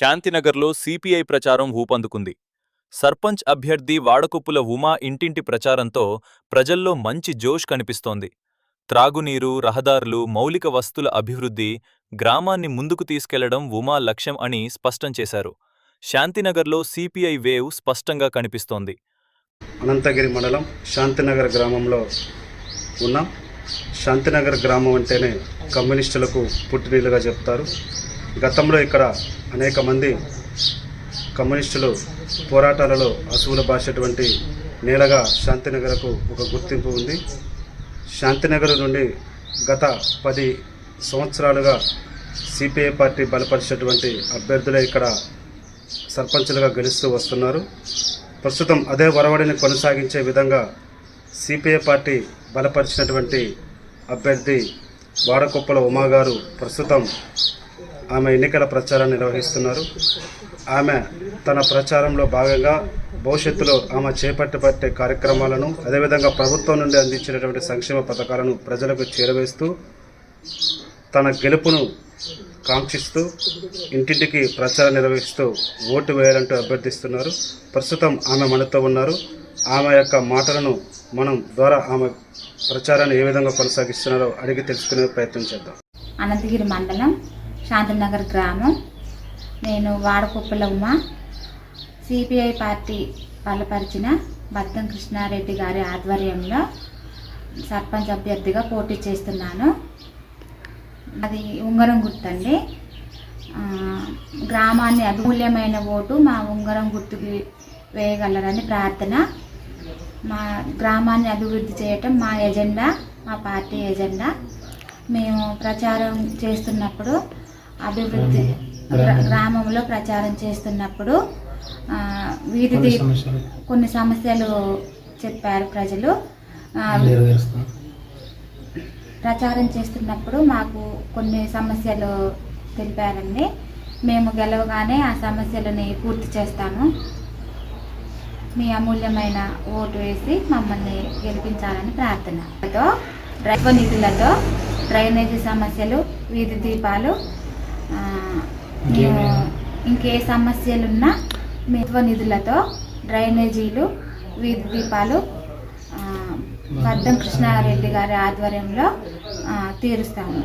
శాంతినగర్లో CPI ప్రచారం ఊపందుకుంది. సర్పంచ్ అభ్యర్థి వాడకుప్పుల ఉమా ఇంటింటి ప్రచారంతో ప్రజల్లో మంచి జోష్ కనిపిస్తోంది. త్రాగునీరు రహదారులు మౌలిక వస్తుల అభివృద్ధి గ్రామాన్ని ముందుకు తీసుకెళ్ళడం ఉమా లక్ష్యం అని స్పష్టం చేశారు. శాంతినగర్లో సిపిఐ వేవ్ స్పష్టంగా కనిపిస్తోంది. అనంతగిరి మండలం శాంతినగర్ గ్రామంలో ఉన్నాం. శాంతినగర్ గ్రామం అంటేనే కమ్యూనిస్టులకు పుట్టినీళ్ళుగా చెప్తారు. గతంలో ఇక్కడ అనేక మంది కమ్యూనిస్టులు పోరాటాలలో అశువుల భాష అటువంటి నేలగా శాంతినగర్కు ఒక గుర్తింపు ఉంది. శాంతినగర్ నుండి గత పది సంవత్సరాలుగా సిపిఐ పార్టీ బలపరిచినటువంటి అభ్యర్థులే ఇక్కడ సర్పంచులుగా గెలుస్తూ వస్తున్నారు. ప్రస్తుతం అదే వరవడిని కొనసాగించే విధంగా సిపిఐ పార్టీ బలపరిచినటువంటి అభ్యర్థి వాడకొప్పల ఉమా గారు ప్రస్తుతం ఆమె ఎన్నికల ప్రచారాన్ని నిర్వహిస్తున్నారు. ఆమె తన ప్రచారంలో భాగంగా భవిష్యత్తులో ఆమె చేపట్టబట్టే కార్యక్రమాలను అదేవిధంగా ప్రభుత్వం నుండి అందించినటువంటి సంక్షేమ పథకాలను ప్రజలకు చేరవేస్తూ తన గెలుపును కాంక్షిస్తూ ఇంటింటికి ప్రచారం నిర్వహిస్తూ ఓటు వేయాలంటూ అభ్యర్థిస్తున్నారు. ప్రస్తుతం ఆమె మనతో ఉన్నారు. ఆమె యొక్క మాటలను మనం ద్వారా ఆమె ప్రచారాన్ని ఏ విధంగా కొనసాగిస్తున్నారో అడిగి తెలుసుకునే ప్రయత్నం చేద్దాం. అనంతగిరి మండలం శాంతినగర్ గ్రామం. నేను వాడకుప్పలమ్మ. సిపిఐ పార్టీ బలపరిచిన బద్దం కృష్ణారెడ్డి గారి ఆధ్వర్యంలో సర్పంచ్ అభ్యర్థిగా పోటీ చేస్తున్నాను. అది ఉంగరం గుర్తండి గ్రామాన్ని అమూల్యమైన ఓటు మా ఉంగరం గుర్తుకి వేయగలరని ప్రార్థన. మా గ్రామాన్ని అభివృద్ధి చేయటం మా ఎజెండా మా పార్టీ ఎజెండా. మేము ప్రచారం చేస్తున్నప్పుడు అభివృద్ధి గ్రా- గ్రామంలో ప్రచారం చేస్తున్నప్పుడు వీధి దీప్ కొన్ని సమస్యలు చెప్పారు ప్రజలు. ప్రచారం చేస్తున్నప్పుడు మాకు కొన్ని సమస్యలు తెలిపారండి. మేము గెలవగానే ఆ సమస్యలని పూర్తి చేస్తాము. మీ అమూల్యమైన ఓటు వేసి మమ్మల్ని గెలిపించాలని ప్రార్థన. డ్రైవ నిధులతో డ్రైనేజీ సమస్యలు వీధి దీపాలు మేము ఇంకే సమస్యలున్నా మిత్వ నిధులతో డ్రైనేజీలు వీధి దీపాలు ఆ, బద్దం కృష్ణారెడ్డి గారి ఆధ్వర్యంలో తీరుస్తాము.